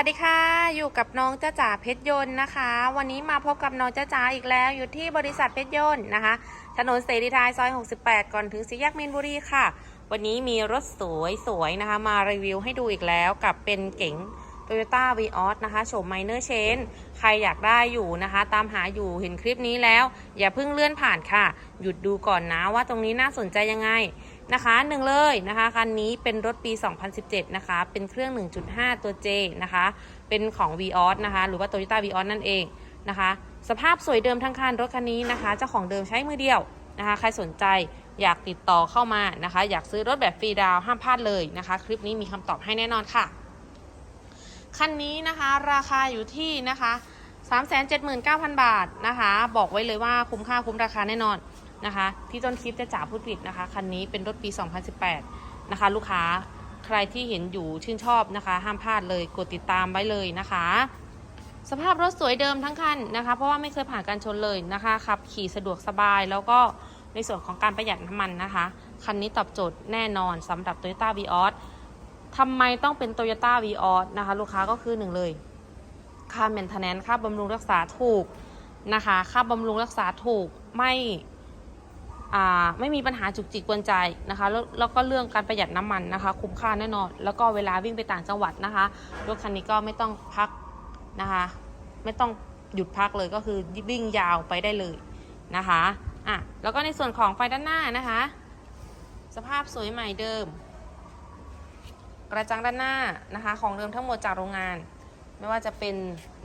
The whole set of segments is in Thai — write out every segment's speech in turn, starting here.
วัสดีค่ะ อยู่กับน้องจ้าจ๋าเพชรยนต์นะคะ วันนี้มาพบกับน้องจ้าจ๋าอีกแล้วอยู่ที่บริษัทเพชรยนต์นะคะ ถนนเสรีไทยซอย 68 ก่อนถึงสี่แยกมีนบุรีค่ะ วันนี้มีรถสวยสวยๆนะคะ มารีวิวให้ดูอีกแล้วกับเป็นเก๋ง Toyota v ีออสนะคะโฉมไมเนอร์เชนใครอยากได้อยู่นะคะ ตามหาอยู่เห็นคลิปนี้แล้ว อย่าเพิ่งเลื่อนผ่านค่ะ หยุดดูก่อนนะว่าตรงนี้น่าสนใจยังไง นะคะหนึ่งเลยนะคะคันนี้เป็นรถปี 2017 นะคะ เป็นเครื่อง 1.5 ตัว J นะคะ เป็นของ v ีออสนะคะ หรือว่า Toyota v ีออสนั่นเองนะคะ สภาพสวยเดิมทั้งคันรถคันนี้นะคะ เจ้าของเดิมใช้มือเดียวนะคะ ใครสนใจอยากติดต่อเข้ามานะคะ อยากซื้อรถแบบฟรีดาวห้ามพลาดเลยนะคะ คลิปนี้มีคำตอบให้แน่นอนค่ะ คันนี้นะคะราคาอยู่ที่นะคะ 379,000 บาทนะคะ บอกไว้เลยว่าคุ้มค่าคุ้มราคาแน่นอน นะคะ ที่ต้นคลิปจะจ่าพูดผิดนะคะ คันนี้เป็นรถปี 2018 นะคะ ลูกค้าใครที่เห็นอยู่ชื่นชอบนะคะ ห้ามพลาดเลยกดติดตามไว้เลยนะคะ สภาพรถสวยเดิมทั้งคันนะคะ เพราะว่าไม่เคยผ่านการชนเลยนะคะขับขี่สะดวกสบายแล้วก็ในส่วนของการประหยัดน้ำมันนะคะ คันนี้ตอบโจทย์แน่นอนสำหรับ Toyota v ีออสทำไมต้องเป็น Toyota v ีออสนะคะ ลูกค้าก็คือหนึ่งเลย ค่า maintenance ค่าบำรุงรักษาถูกนะคะ ค่าบำรุงรักษาถูกไม่ ไม่มีปัญหาจุกจิกกวนใจนะคะแล้วแล้วก็เรื่องการประหยัดน้ำมันนะคะ คุ้มค่าแน่นอน แล้วก็เวลาวิ่งไปต่างจังหวัดนะคะรถคันนี้ก็ไม่ต้องพักนะคะ ไม่ต้องหยุดพักเลยก็คือวิ่งยาวไปได้เลยนะคะอะแล้วก็ในส่วนของไฟด้านหน้านะคะ สภาพสวยใหม่เดิม กระจังด้านหน้านะคะของเดิมทั้งหมดจากโรงงาน ไม่ว่าจะเป็น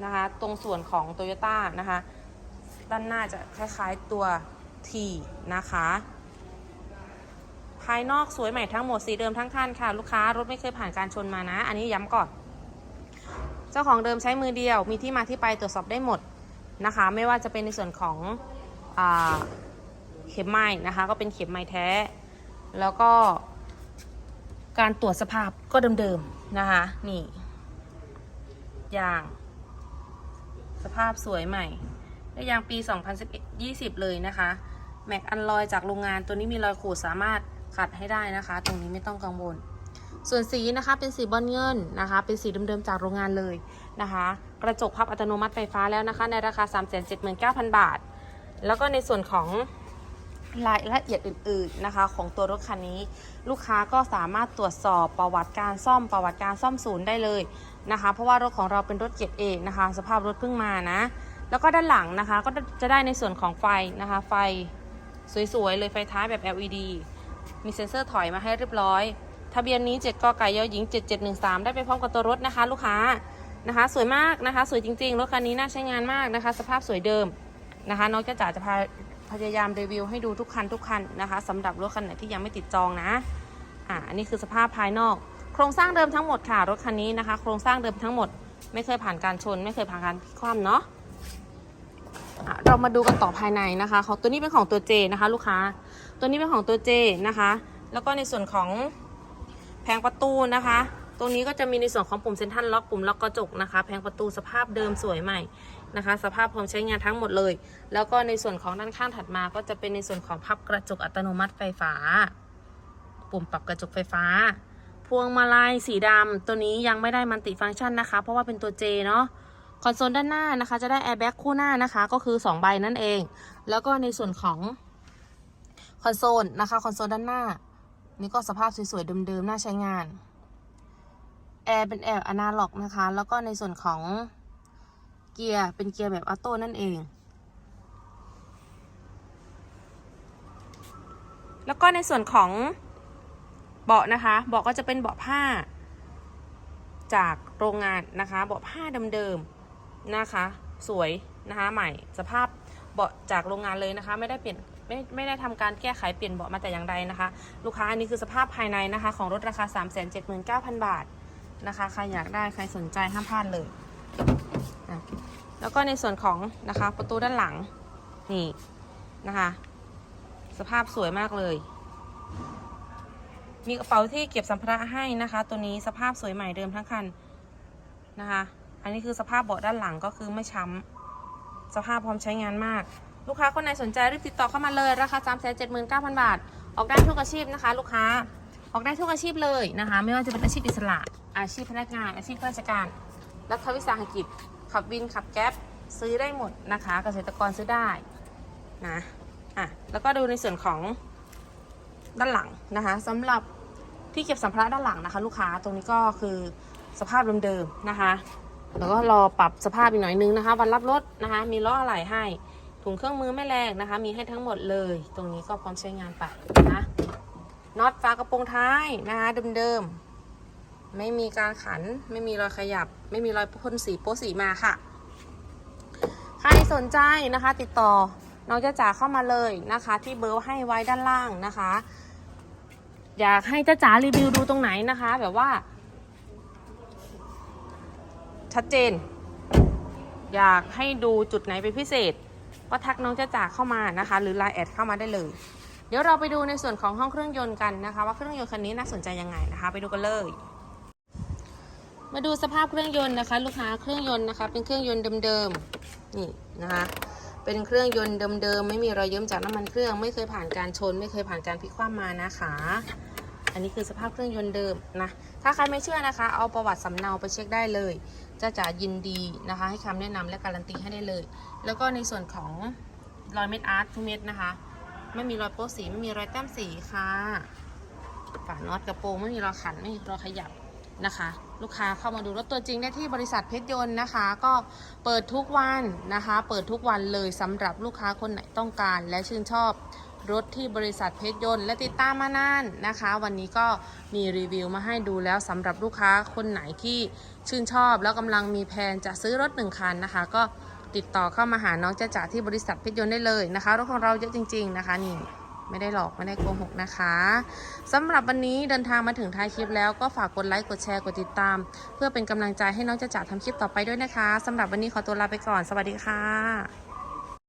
นะคะตรงส่วนของ t o y ยต้านะคะ ด้านหน้าจะคล้ายๆตัว T นะคะ ภายนอกสวยใหม่ทั้งหมดสีเดิมทั้งคันค่ะ ลูกค้ารถไม่เคยผ่านการชนมานะ อันนี้ย้ำก่อน เจ้าของเดิมใช้มือเดียว มีที่มาที่ไปตรวจสอบได้หมดนะคะ ไม่ว่าจะเป็นในส่วนของอเข็มไม้นะคะ ก็เป็นเข็มไม้แท้ แล้วก็การตรวจสภาพก็เดิมๆนะคะ นี่อย่าง สภาพสวยใหม่และยางปี 2020 เลยนะคะ แม็กอันลอยจากโรงงานตัวนี้มีรอยขูดสามารถขัดให้ได้นะคะ ตรงนี้ไม่ต้องกังวล ส่วนสีนะคะเป็นสีบอลเงินนะคะ เป็นสีเดิมๆจากโรงงานเลยนะคะ กระจกพับอัตโนมัติไฟฟ้าแล้วนะคะ ในราคา 379,000 บาท แล้วก็ในส่วนของรายละเอียดอื่น ๆนะคะ ของตัวรถคันนี้ ลูกค้าก็สามารถตรวจสอบประวัติการซ่อมประวัติการซ่อมศูนย์ได้เลยนะคะ เพราะว่ารถของเราเป็นรถเกียรติเองนะคะ สภาพรถเพิ่งมานะ แล้วก็ด้านหลังนะคะ ก็จะได้ในส่วนของไฟนะคะ ไฟ สวยๆ เลยไฟท้ายแบบ LED มีเซ็นเซอร์ถอยมาให้เรียบร้อย ทะเบียนนี้ 7กไก่ยหญิง 7713 ได้ไปพร้อมกับตัวรถนะคะ ลูกค้านะคะ สวยมากนะคะ สวยจริงๆ รถคันนี้น่าใช้งานมากนะคะ สภาพสวยเดิมนะคะน้องจะจ๋าจะพาพยายามรีวิวให้ดูทุกคันทุกคันนะคะสำหรับรถคันไหนที่ยังไม่ติดจองนะอ่าอันนี้คือสภาพภายนอก โครงสร้างเดิมทั้งหมดค่ะรถคันนี้นะคะ โครงสร้างเดิมทั้งหมด ไม่เคยผ่านการชน ไม่เคยผ่านการพลิกคว่ำเนาะอะ เรามาดูกันต่อภายในนะคะ ของตัวนี้เป็นของตัว J นะคะ ลูกค้า ตัวนี้เป็นของตัว J นะคะ แล้วก็ในส่วนของแผงประตูนะคะ ตรงนี้ก็จะมีในส่วนของปุ่มเซ็นทรัลล็อกปุ่มล็อกกระจกนะคะ แผงประตูสภาพเดิมสวยใหม่นะคะ สภาพพร้อมใช้งานทั้งหมดเลย แล้วก็ในส่วนของด้านข้างถัดมา ก็จะเป็นในส่วนของพับกระจกอัตโนมัติไฟฟ้า ปุ่มปรับกระจกไฟฟ้า พวงมาลัยสีดำตัวนี้ยังไม่ได้มันติฟังก์ชันนะคะ เพราะว่าเป็นตัว J เนาะ คอนโซลด้านหน้านะคะ จะได้แอร์แบ็กคู่หน้านะคะ ก็คือ 2 ใบนั่นเอง แล้วก็ในส่วนของคอนโซลนะคะคอนโซลด้านหน้า นี่ก็สภาพสวยๆเดิมๆน่าใช้งานแอร์เป็นแอร์อนาล็อกนะคะ แล้วก็ในส่วนของเกียร์เป็นเกียร์แบบออโต้นั่นเอง แล้วก็ในส่วนของเบาะนะคะเบาะก็จะเป็นเบาะผ้า จากโรงงานนะคะ เบาะผ้าเดิมๆ นะคะ สวยนะคะใหม่สภาพเบาะจากโรงงานเลยนะคะ ไม่ได้เปลี่ยนไม่ไม่ได้ทำการแก้ไขเปลี่ยนเบาะมาแต่อย่างใดนะคะ ลูกค้าอันนี้คือสภาพภายในนะคะ ของรถราคา 379,000 บาทนะคะใครอยากได้ใครสนใจห้ามพลาดเลย แล้วก็ในส่วนของนะคะประตูด้านหลังนี่นะคะ สภาพสวยมากเลย มีกระเป๋าที่เก็บสัมภาระให้นะคะ ตัวนี้สภาพสวยใหม่เดิมทั้งคันนะคะ อันนี้คือสภาพเบาะด้านหลังก็คือไม่ช้ำสภาพพร้อมใช้งานมาก ลูกค้าคนไหนสนใจรีบติดต่อเข้ามาเลยราคา3 7 9 0 0 0 บาท ออกได้ทุกอาชีพนะคะ ลูกค้าออกได้ทุกอาชีพเลยนะคะ ไม่ว่าจะเป็นอาชีพอิสระอาชีพพนักงาน อาชีพข้าราชการรัฐวิสาหกิจ ขับวินขับแก๊ปซื้อได้หมดนะคะ เกษตรกรซื้อได้นะอะแล้วก็ดูในส่วนของด้านหลังนะคะสำหรับที่เก็บสัมภาระด้านหลังนะคะ ลูกค้าตรงนี้ก็คือสภาพเดิมๆนะคะ แล้วก็รอปรับสภาพอีกหน่อยนึงนะคะ วันรับรถนะคะ มีล้ออะไหล่ให้ ถุงเครื่องมือไม่แรงนะคะ มีให้ทั้งหมดเลย ตรงนี้ก็พร้อมใช้งานไปนะน็อตฝากระโปรงท้ายนะคะเดิมๆ ไม่มีการขัน ไม่มีรอยขยับ ไม่มีรอยพ่นสีโป๊สีมาค่ะ ใครสนใจนะคะ ติดต่อน้องจ้าจ๋าเข้ามาเลยนะคะ ที่เบอร์ให้ไว้ด้านล่างนะคะ อยากให้จ้าจ๋ารีวิวดูตรงไหนนะคะ แบบว่า ชัดเจน อยากให้ดูจุดไหนเป็นพิเศษ ก็ทักน้องจ้าจ๋าเข้ามานะคะ หรือไลน์แอดเข้ามาได้เลย เดี๋ยวเราไปดูในส่วนของห้องเครื่องยนต์กันนะคะ ว่าเครื่องยนต์คันนี้น่าสนใจยังไงนะคะ ไปดูกันเลย มาดูสภาพเครื่องยนต์นะคะ ลูกค้าเครื่องยนต์นะคะ เป็นเครื่องยนต์เดิมๆนี่นะคะเป็นเครื่องยนต์เดิมๆ ไม่มีรอยเยิ้มจากน้ำมันเครื่อง ไม่เคยผ่านการชน ไม่เคยผ่านการพลิกคว่ำมานะคะ อันนี้คือสภาพเครื่องยนต์เดิมนะ ถ้าใครไม่เชื่อนะคะ เอาประวัติสำเนาไปเช็คได้เลย จะจะยินดีนะคะ ให้คำแนะนำและการันตีให้ได้เลย แล้วก็ในส่วนของรอยเม็ดอาร์ตทุกเม็ดนะคะ ไม่มีรอยโป๊สีไม่มีรอยแต้มสีค่ะ ฝาน็อตกระโปรงไม่มีรอยขันไม่มีรอยขยับนะคะ ลูกค้าเข้ามาดูรถตัวจริงได้ที่บริษัทเพชรยนต์นะคะ ก็เปิดทุกวันนะคะ เปิดทุกวันเลยสำหรับลูกค้าคนไหนต้องการและชื่นชอบ รถที่บริษัทเพชรยนต์และติดตามมานานนะคะ วันนี้ก็มีรีวิวมาให้ดูแล้วสำหรับลูกค้าคนไหนที่ชื่นชอบ แล้วกำลังมีแผนจะซื้อรถหนึ่งคันนะคะ ก็ติดต่อเข้ามาหาน้องจ้าจ๋าที่บริษัทเพชรยนต์ได้เลยนะคะ รถของเราเยอะจริง ๆ นะคะนี่ไม่ได้หลอกไม่ได้โกหกนะคะสำหรับวันนี้เดินทางมาถึงท้ายคลิปแล้วก็ฝากกดไลค์กดแชร์กดติดตาม เพื่อเป็นกำลังใจให้น้องจ้าจ๋าทำคลิปต่อไปด้วยนะคะสำหรับวันนี้ขอตัวลาไปก่อน สวัสดีค่ะ